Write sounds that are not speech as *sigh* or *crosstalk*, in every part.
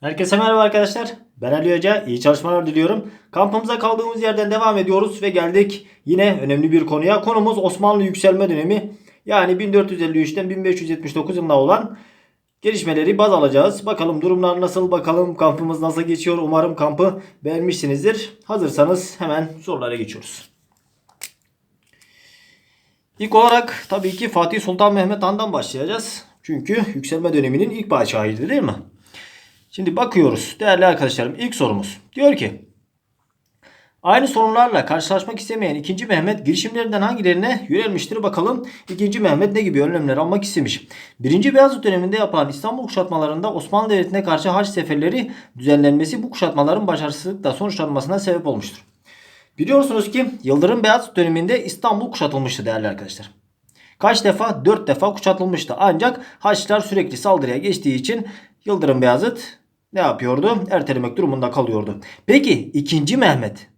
Herkese merhaba arkadaşlar. Ben Ali Hoca. İyi çalışmalar diliyorum. Kampımıza kaldığımız yerden devam ediyoruz ve geldik yine önemli bir konuya. Konumuz Osmanlı yükselme dönemi. Yani 1453'ten 1579 yılına olan gelişmeleri baz alacağız. Bakalım durumlar nasıl, bakalım kampımız nasıl geçiyor. Umarım kampı beğenmişsinizdir. Hazırsanız hemen sorulara geçiyoruz. İlk olarak tabii ki Fatih Sultan Mehmet Han'dan başlayacağız. Çünkü yükselme döneminin ilk padişahıydı değil mi? Şimdi bakıyoruz değerli arkadaşlarım ilk sorumuz. Diyor ki Aynı sorunlarla karşılaşmak istemeyen 2. Mehmet girişimlerinden hangilerine yönelmiştir bakalım. 2. Mehmet ne gibi önlemler almak istemiş. 1. Beyazıt döneminde yapılan İstanbul kuşatmalarında Osmanlı Devleti'ne karşı haç seferleri düzenlenmesi bu kuşatmaların başarısızlıkla sonuçlanmasına sebep olmuştur. Biliyorsunuz ki Yıldırım Beyazıt döneminde İstanbul kuşatılmıştı değerli arkadaşlar. Kaç defa? 4 defa kuşatılmıştı. Ancak Haçlılar sürekli saldırıya geçtiği için Yıldırım Beyazıt ne yapıyordu? Ertelemek durumunda kalıyordu. Peki 2. Mehmet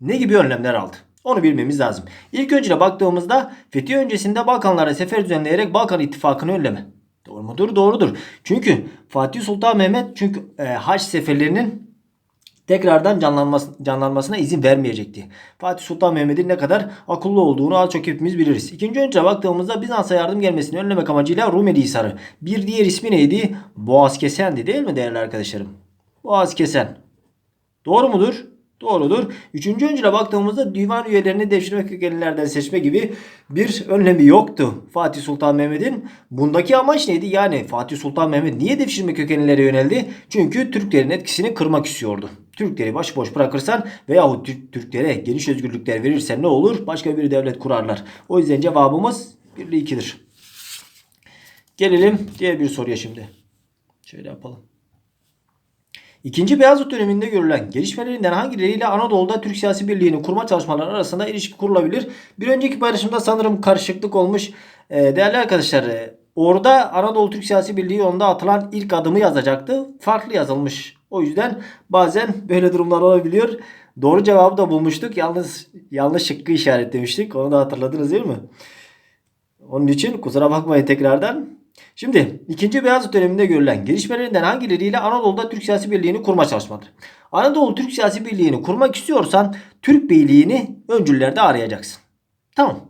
ne gibi önlemler aldı? Onu bilmemiz lazım. İlk önce baktığımızda fethi öncesinde Balkanlara sefer düzenleyerek Balkan ittifakını önleme. Doğru mudur? Doğrudur. Çünkü Fatih Sultan Mehmet çünkü e, haç seferlerinin tekrardan canlanması, canlanmasına izin vermeyecekti. Fatih Sultan Mehmet'in ne kadar akıllı olduğunu az çok hepimiz biliriz. İkinci önce baktığımızda Bizans'a yardım gelmesini önlemek amacıyla Rumeli Hisarı. Bir diğer ismi neydi? Boğaz Kesen'di değil mi değerli arkadaşlarım? Boğaz Kesen. Doğru mudur? Doğrudur. Üçüncü öncüle baktığımızda divan üyelerini devşirme kökenlilerden seçme gibi bir önlemi yoktu Fatih Sultan Mehmet'in. Bundaki amaç neydi? Yani Fatih Sultan Mehmet niye devşirme kökenlilere yöneldi? Çünkü Türklerin etkisini kırmak istiyordu. Türkleri başıboş bırakırsan veyahut Türk, Türklere geniş özgürlükler verirsen ne olur? Başka bir devlet kurarlar. O yüzden cevabımız 1 ile 2'dir. Gelelim diğer bir soruya şimdi. Şöyle yapalım. İkinci Beyazıt döneminde görülen gelişmelerinden hangileriyle Anadolu'da Türk siyasi birliğini kurma çalışmaları arasında ilişki kurulabilir? Bir önceki paylaşımda sanırım karışıklık olmuş. Ee, değerli arkadaşlar e, orada Anadolu Türk siyasi birliği onda atılan ilk adımı yazacaktı. Farklı yazılmış. O yüzden bazen böyle durumlar olabiliyor. Doğru cevabı da bulmuştuk. Yalnız yanlış şıkkı işaretlemiştik. Onu da hatırladınız değil mi? Onun için kusura bakmayın tekrardan. Şimdi 2. Beyazıt döneminde görülen gelişmelerinden hangileriyle Anadolu'da Türk siyasi birliğini kurma çalışmadır? Anadolu Türk siyasi birliğini kurmak istiyorsan Türk beyliğini öncüllerde arayacaksın. Tamam.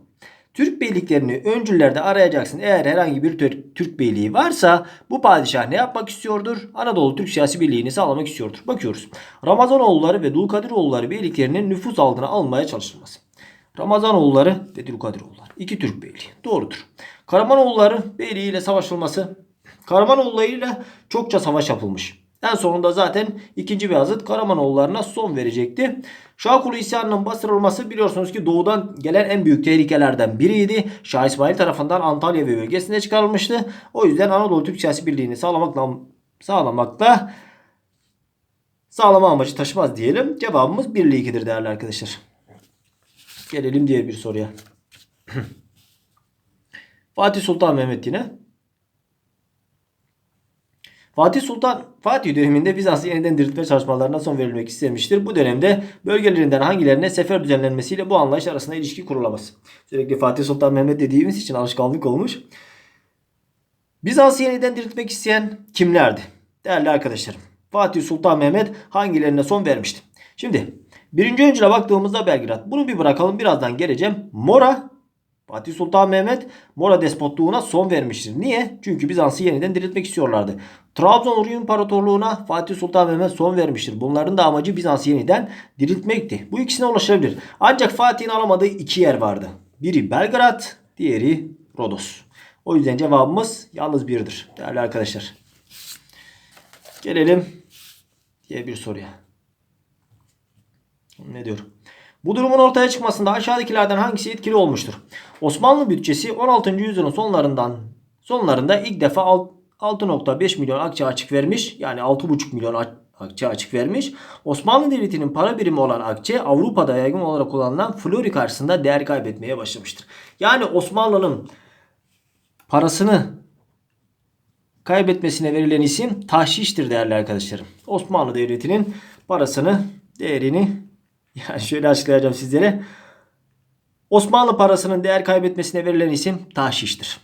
Türk beyliklerini öncüllerde arayacaksın. Eğer herhangi bir Türk, beyliği varsa bu padişah ne yapmak istiyordur? Anadolu Türk siyasi birliğini sağlamak istiyordur. Bakıyoruz. Ramazanoğulları ve Dulkadiroğulları beyliklerinin nüfus altına alınmaya çalışılması. Ramazanoğulları ve Dulkadiroğulları. İki Türk beyliği. Doğrudur. Karamanoğulları beyliği ile savaşılması. Karamanoğulları ile çokça savaş yapılmış. En sonunda zaten 2. Beyazıt Karamanoğullarına son verecekti. Şahkulu isyanının bastırılması biliyorsunuz ki doğudan gelen en büyük tehlikelerden biriydi. Şah İsmail tarafından Antalya ve bölgesine çıkarılmıştı. O yüzden Anadolu Türk siyasi birliğini sağlamakla sağlamakla sağlama amacı taşımaz diyelim. Cevabımız 1 ile 2'dir değerli arkadaşlar. Gelelim diğer bir soruya. *clears throat* Fatih Sultan Mehmet yine. Fatih Sultan Fatih döneminde Bizans'ı yeniden diriltme çalışmalarına son verilmek istemiştir. Bu dönemde bölgelerinden hangilerine sefer düzenlenmesiyle bu anlayış arasında ilişki kurulamaz. Sürekli Fatih Sultan Mehmet dediğimiz için alışkanlık olmuş. Bizans'ı yeniden diriltmek isteyen kimlerdi? Değerli arkadaşlarım. Fatih Sultan Mehmet hangilerine son vermişti? Şimdi birinci öncüle baktığımızda Belgrad. Bunu bir bırakalım birazdan geleceğim. Mora Fatih Sultan Mehmet Mora despotluğuna son vermiştir. Niye? Çünkü Bizans'ı yeniden diriltmek istiyorlardı. Trabzon Rum İmparatorluğu'na Fatih Sultan Mehmet son vermiştir. Bunların da amacı Bizans'ı yeniden diriltmekti. Bu ikisine ulaşabilir. Ancak Fatih'in alamadığı iki yer vardı. Biri Belgrad, diğeri Rodos. O yüzden cevabımız yalnız birdir değerli arkadaşlar. Gelelim diye bir soruya. Ne diyor? Bu durumun ortaya çıkmasında aşağıdakilerden hangisi etkili olmuştur? Osmanlı bütçesi 16. yüzyılın sonlarından sonlarında ilk defa 6.5 milyon akçe açık vermiş. Yani 6.5 milyon akçe açık vermiş. Osmanlı Devleti'nin para birimi olan akçe Avrupa'da yaygın olarak kullanılan flori karşısında değer kaybetmeye başlamıştır. Yani Osmanlı'nın parasını kaybetmesine verilen isim tahşiştir değerli arkadaşlarım. Osmanlı Devleti'nin parasını, değerini yani şöyle açıklayacağım sizlere. Osmanlı parasının değer kaybetmesine verilen isim tahşiştir.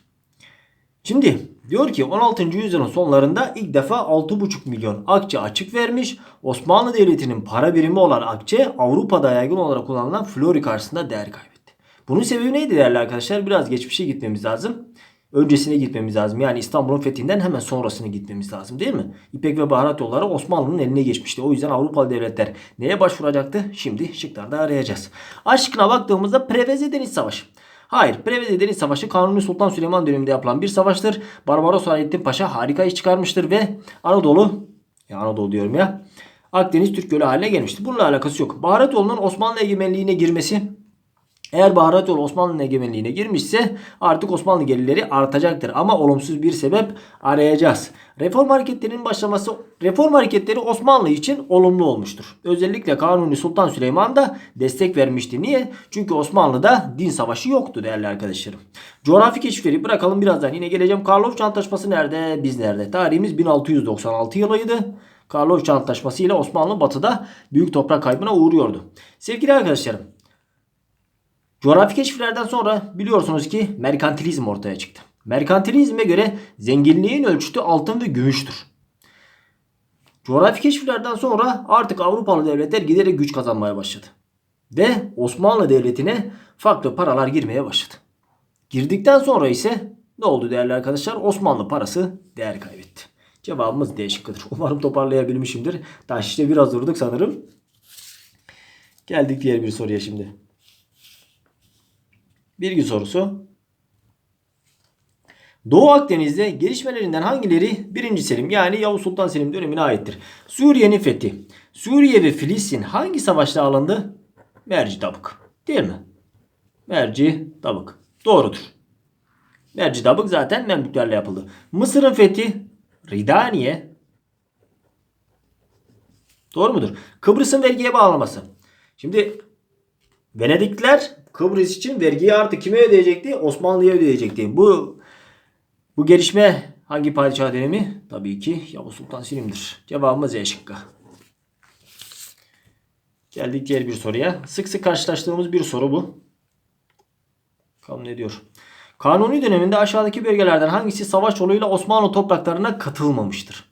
Şimdi diyor ki 16. yüzyılın sonlarında ilk defa 6,5 milyon akçe açık vermiş. Osmanlı Devleti'nin para birimi olan akçe Avrupa'da yaygın olarak kullanılan flori karşısında değer kaybetti. Bunun sebebi neydi değerli arkadaşlar? Biraz geçmişe gitmemiz lazım. Öncesine gitmemiz lazım. Yani İstanbul'un fethinden hemen sonrasına gitmemiz lazım değil mi? İpek ve baharat yolları Osmanlı'nın eline geçmişti. O yüzden Avrupalı devletler neye başvuracaktı? Şimdi şıklarda arayacağız. Aşkına baktığımızda Preveze Deniz Savaşı. Hayır. Preveze Deniz Savaşı Kanuni Sultan Süleyman döneminde yapılan bir savaştır. Barbaros Hayrettin Paşa harika iş çıkarmıştır ve Anadolu ya Anadolu diyorum ya Akdeniz Türk Gölü haline gelmiştir. Bununla alakası yok. Baharat yolunun Osmanlı egemenliğine girmesi eğer baharat yolu Osmanlı'nın egemenliğine girmişse artık Osmanlı gelirleri artacaktır. Ama olumsuz bir sebep arayacağız. Reform hareketlerinin başlaması reform hareketleri Osmanlı için olumlu olmuştur. Özellikle Kanuni Sultan Süleyman da destek vermişti. Niye? Çünkü Osmanlı'da din savaşı yoktu değerli arkadaşlarım. Coğrafi keşifleri bırakalım birazdan yine geleceğim. Karlofça Antlaşması nerede? Biz nerede? Tarihimiz 1696 yılıydı. Karlofça Antlaşması ile Osmanlı batıda büyük toprak kaybına uğruyordu. Sevgili arkadaşlarım Coğrafi keşiflerden sonra biliyorsunuz ki merkantilizm ortaya çıktı. Merkantilizme göre zenginliğin ölçütü altın ve gümüştür. Coğrafi keşiflerden sonra artık Avrupalı devletler giderek güç kazanmaya başladı. Ve Osmanlı Devleti'ne farklı paralar girmeye başladı. Girdikten sonra ise ne oldu değerli arkadaşlar? Osmanlı parası değer kaybetti. Cevabımız D şıkkıdır. *laughs* Umarım toparlayabilmişimdir. Taş işte biraz durduk sanırım. Geldik diğer bir soruya şimdi. Bilgi sorusu. Doğu Akdeniz'de gelişmelerinden hangileri 1. Selim yani Yavuz Sultan Selim dönemine aittir? Suriye'nin fethi. Suriye ve Filistin hangi savaşta alındı? Merci Dabık. Değil mi? Merci Dabık. Doğrudur. Merci Dabık zaten Memlüklerle yapıldı. Mısır'ın fethi Ridaniye. Doğru mudur? Kıbrıs'ın vergiye bağlaması. Şimdi Venedikliler Kıbrıs için vergiyi artık kime ödeyecekti? Osmanlı'ya ödeyecekti. Bu bu gelişme hangi padişah dönemi? Tabii ki Yavuz Sultan Selim'dir. Cevabımız E şıkkı. Geldik diğer bir soruya. Sık sık karşılaştığımız bir soru bu. Bakalım ne diyor. Kanuni döneminde aşağıdaki bölgelerden hangisi savaş yoluyla Osmanlı topraklarına katılmamıştır?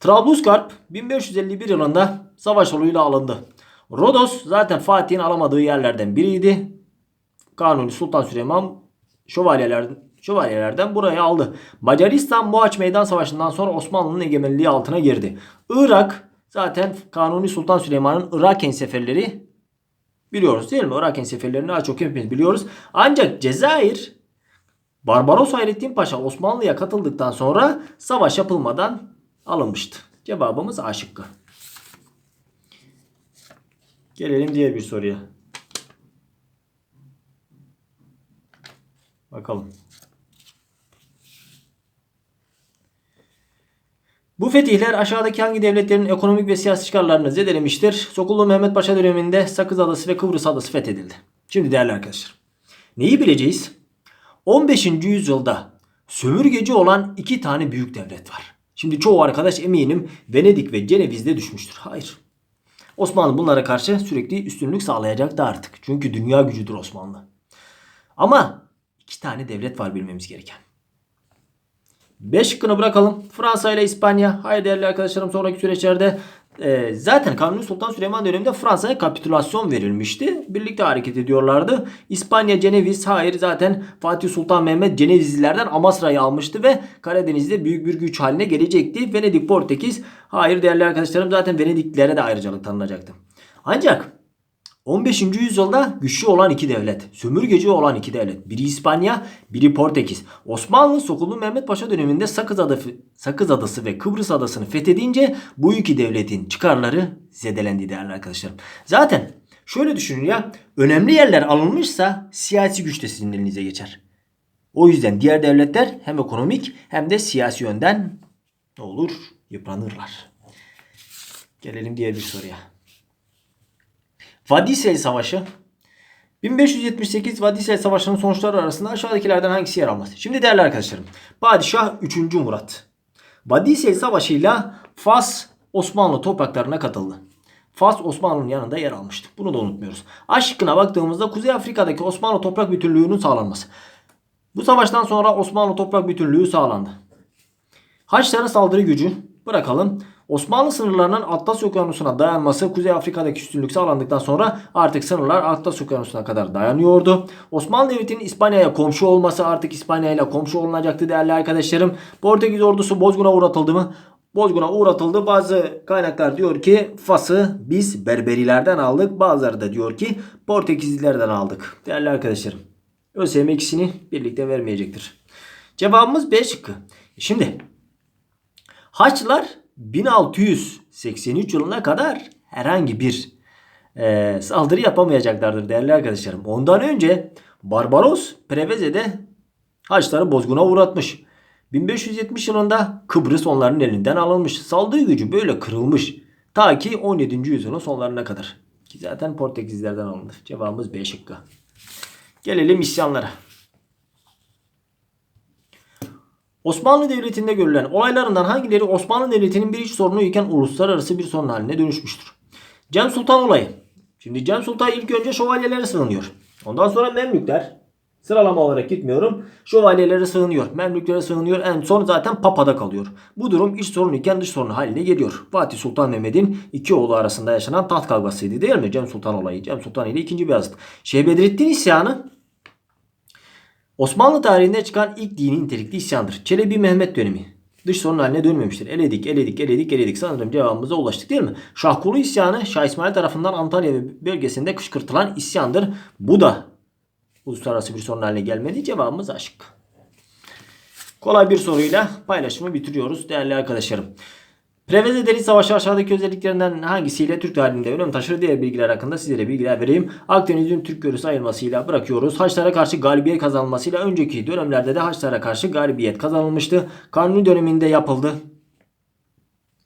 Trablusgarp 1551 yılında savaş yoluyla alındı. Rodos zaten Fatih'in alamadığı yerlerden biriydi. Kanuni Sultan Süleyman şövalyelerden şövalyelerden burayı aldı. Macaristan Mohaç Meydan Savaşı'ndan sonra Osmanlı'nın egemenliği altına girdi. Irak zaten Kanuni Sultan Süleyman'ın Iraken seferleri biliyoruz değil mi? Iraken seferlerini az çok hepimiz biliyoruz. Ancak Cezayir Barbaros Hayrettin Paşa Osmanlı'ya katıldıktan sonra savaş yapılmadan alınmıştı. Cevabımız A şıkkı. Gelelim diğer bir soruya. Bakalım. Bu fetihler aşağıdaki hangi devletlerin ekonomik ve siyasi çıkarlarını zedelemiştir? Sokullu Mehmet Paşa döneminde Sakız Adası ve Kıbrıs Adası fethedildi. Şimdi değerli arkadaşlar. Neyi bileceğiz? 15. yüzyılda sömürgeci olan iki tane büyük devlet var. Şimdi çoğu arkadaş eminim Venedik ve Ceneviz'de düşmüştür. Hayır. Osmanlı bunlara karşı sürekli üstünlük sağlayacaktı artık. Çünkü dünya gücüdür Osmanlı. Ama iki tane devlet var bilmemiz gereken. Beş şıkkını bırakalım. Fransa ile İspanya. Hayır değerli arkadaşlarım sonraki süreçlerde e, zaten Kanuni Sultan Süleyman döneminde Fransa'ya kapitülasyon verilmişti. Birlikte hareket ediyorlardı. İspanya Ceneviz hayır zaten Fatih Sultan Mehmet Cenevizlilerden Amasra'yı almıştı ve Karadeniz'de büyük bir güç haline gelecekti. Venedik Portekiz hayır değerli arkadaşlarım zaten Venediklilere de ayrıcalık tanınacaktı. Ancak 15. yüzyılda güçlü olan iki devlet, sömürgeci olan iki devlet. Biri İspanya, biri Portekiz. Osmanlı Sokullu Mehmet Paşa döneminde Sakız Adası, Sakız Adası ve Kıbrıs Adası'nı fethedince bu iki devletin çıkarları zedelendi değerli arkadaşlarım. Zaten şöyle düşünün ya, önemli yerler alınmışsa siyasi güç de sizin elinize geçer. O yüzden diğer devletler hem ekonomik hem de siyasi yönden ne olur yıpranırlar. Gelelim diğer bir soruya. Vadisel Savaşı 1578 Vadisel Savaşı'nın sonuçları arasında aşağıdakilerden hangisi yer almaz? Şimdi değerli arkadaşlarım. Padişah 3. Murat. Vadisel Savaşı'yla Fas Osmanlı topraklarına katıldı. Fas Osmanlı'nın yanında yer almıştı. Bunu da unutmuyoruz. Aşkına baktığımızda Kuzey Afrika'daki Osmanlı toprak bütünlüğünün sağlanması. Bu savaştan sonra Osmanlı toprak bütünlüğü sağlandı. Haçlıların saldırı gücü bırakalım. Osmanlı sınırlarının Atlas Okyanusu'na dayanması Kuzey Afrika'daki üstünlük sağlandıktan sonra artık sınırlar Atlas Okyanusu'na kadar dayanıyordu. Osmanlı Devleti'nin İspanya'ya komşu olması artık İspanya ile komşu olunacaktı değerli arkadaşlarım. Portekiz ordusu Bozgun'a uğratıldı mı? Bozgun'a uğratıldı. Bazı kaynaklar diyor ki Fas'ı biz Berberilerden aldık. Bazıları da diyor ki Portekizlilerden aldık. Değerli arkadaşlarım. ÖSYM ikisini birlikte vermeyecektir. Cevabımız B şıkkı. Şimdi Haçlılar 1683 yılına kadar herhangi bir e, saldırı yapamayacaklardır değerli arkadaşlarım. Ondan önce Barbaros Preveze'de Haçlıları bozguna uğratmış. 1570 yılında Kıbrıs onların elinden alınmış. Saldırı gücü böyle kırılmış. Ta ki 17. yüzyılın sonlarına kadar. Ki zaten Portekizlerden alındı. Cevabımız B şıkkı. Gelelim isyanlara. Osmanlı Devleti'nde görülen olaylarından hangileri Osmanlı Devleti'nin bir iç sorunu iken uluslararası bir sorun haline dönüşmüştür? Cem Sultan olayı. Şimdi Cem Sultan ilk önce şövalyelere sığınıyor. Ondan sonra Memlükler. Sıralama olarak gitmiyorum. Şövalyelere sığınıyor. Memlüklere sığınıyor. En son zaten Papa'da kalıyor. Bu durum iç sorun iken dış sorun haline geliyor. Fatih Sultan Mehmet'in iki oğlu arasında yaşanan taht kavgasıydı değil mi? Cem Sultan olayı. Cem Sultan ile 2. Beyazıt. Şeyh Bedrettin isyanı Osmanlı tarihinde çıkan ilk dini nitelikli isyandır. Çelebi Mehmet dönemi. Dış sorun haline dönmemiştir. Eledik, eledik, eledik, eledik. Sanırım cevabımıza ulaştık değil mi? Şahkulu isyanı Şah İsmail tarafından Antalya bölgesinde kışkırtılan isyandır. Bu da uluslararası bir sorun haline gelmedi. Cevabımız aşık. Kolay bir soruyla paylaşımı bitiriyoruz değerli arkadaşlarım. Preveze Deniz Savaşı aşağıdaki özelliklerinden hangisiyle Türk tarihinde önem taşır diğer bilgiler hakkında sizlere bilgiler vereyim. Akdeniz'in Türk görü sayılmasıyla bırakıyoruz. Haçlara karşı galibiyet kazanılmasıyla önceki dönemlerde de Haçlara karşı galibiyet kazanılmıştı. Kanuni döneminde yapıldı.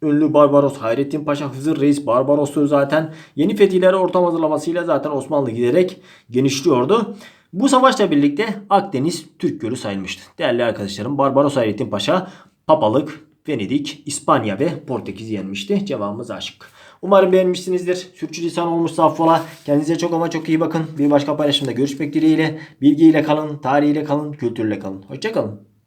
Ünlü Barbaros Hayrettin Paşa Hızır Reis Barbaros'tu zaten. Yeni fetihleri ortam hazırlamasıyla zaten Osmanlı giderek genişliyordu. Bu savaşla birlikte Akdeniz Türk Gölü sayılmıştı. Değerli arkadaşlarım Barbaros Hayrettin Paşa papalık, Venedik, İspanya ve Portekiz yenmişti. Cevabımız aşık. Umarım beğenmişsinizdir. Sürçülisan olmuşsa affola. Kendinize çok ama çok iyi bakın. Bir başka paylaşımda görüşmek dileğiyle. Bilgiyle kalın, tarihiyle kalın, kültürle kalın. Hoşçakalın.